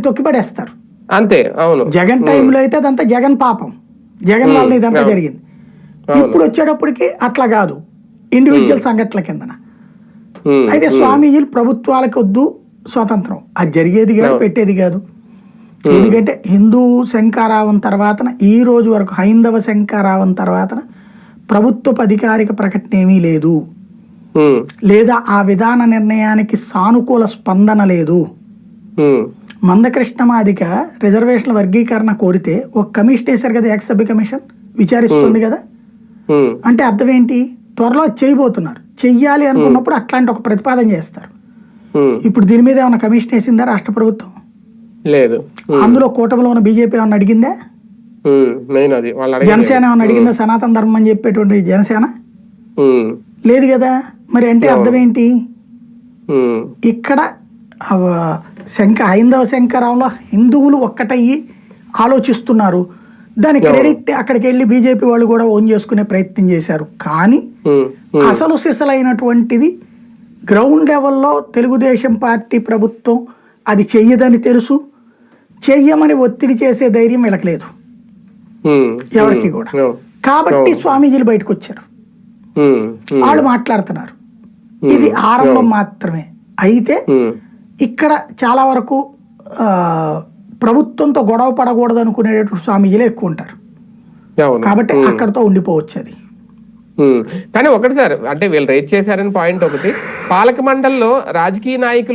తొక్కిపడేస్తారు. అంతే అవును. జగన్ టైంలో అయితే అదంతా జగన్ పాపం. జగన్ వల్ల ఇదంతా. జరిగింది. ఇప్పుడు వచ్చేటప్పటికి అట్లా కాదు. ఇండివిజువల్ సంఘటనల కిందన. అయితే స్వామీజీలు ప్రభుత్వాలకు వద్దు స్వాతంత్రం. అది జరిగేది కాదు. పెట్టేది కాదు. ఎందుకంటే హిందూ శంకారావం తర్వాతన ఈ రోజు వరకు హైందవ శంకారావం తర్వాతన ప్రభుత్వపు అధికారిక ప్రకటన ఏమీ లేదు. లేదా ఆ విధాన నిర్ణయానికి సానుకూల స్పందన లేదు. ఉమ్, మందకృష్ణ మాదిక రిజర్వేషన్ల వర్గీకరణ కోరితే ఒక కమిషన్ వేశారు కదా ఎక్స్ సభ్య కమిషన్? విచారిస్తుంది కదా? అంటే అర్థం ఏంటి త్వరలో చేయబోతున్నారు. చెయ్యాలి అనుకున్నప్పుడు అట్లాంటి ఒక ప్రతిపాదన చేస్తారు. ఇప్పుడు దీని మీద ఏమైనా కమిషన్ వేసిందా రాష్ట్ర ప్రభుత్వం? లేదు. అందులో కూటమిలో ఉన్న బీజేపీ ఏమైనా అడిగిందా. జనసేన ఏమైనా అడిగిందా? సనాతన ధర్మం అని చెప్పేటువంటి జనసేన? లేదు కదా? మరి అంటే అర్థం ఏంటి ఇక్కడ శంక హైందవ శంకరంలో హిందువులు ఒక్కటయ్యి ఆలోచిస్తున్నారు. దాని క్రెడిట్ అక్కడికి వెళ్ళి బీజేపీ వాళ్ళు కూడా ఓన్ చేసుకునే ప్రయత్నం చేశారు. కానీ అసలు సిసలైనటువంటిది గ్రౌండ్ లెవెల్లో తెలుగుదేశం పార్టీ ప్రభుత్వం అది చెయ్యదని తెలుసు. చెయ్యమని ఒత్తిడి చేసే ధైర్యం వీళ్ళకి లేదు. ఉమ్, ఎవరికి కూడా. కాబట్టి స్వామీజీలు బయటకు వచ్చారు వాళ్ళు మాట్లాడుతున్నారు. ఇది ఆరంభం మాత్రమే. అయితే ఇక్కడ చాలా వరకు ప్రభుత్వంతో గొడవ పడకూడదు అనుకునేటటువంటి స్వామీజీలే ఎక్కువ ఉంటారు కాబట్టి అక్కడతో ఉండిపోవచ్చు అది. కానీ ఒకటి సార్ అంటే వీళ్ళు రేట్ చేశారని పాయింట్ ఒకటి. పాలక మండలిలో రాజకీయ నాయకులు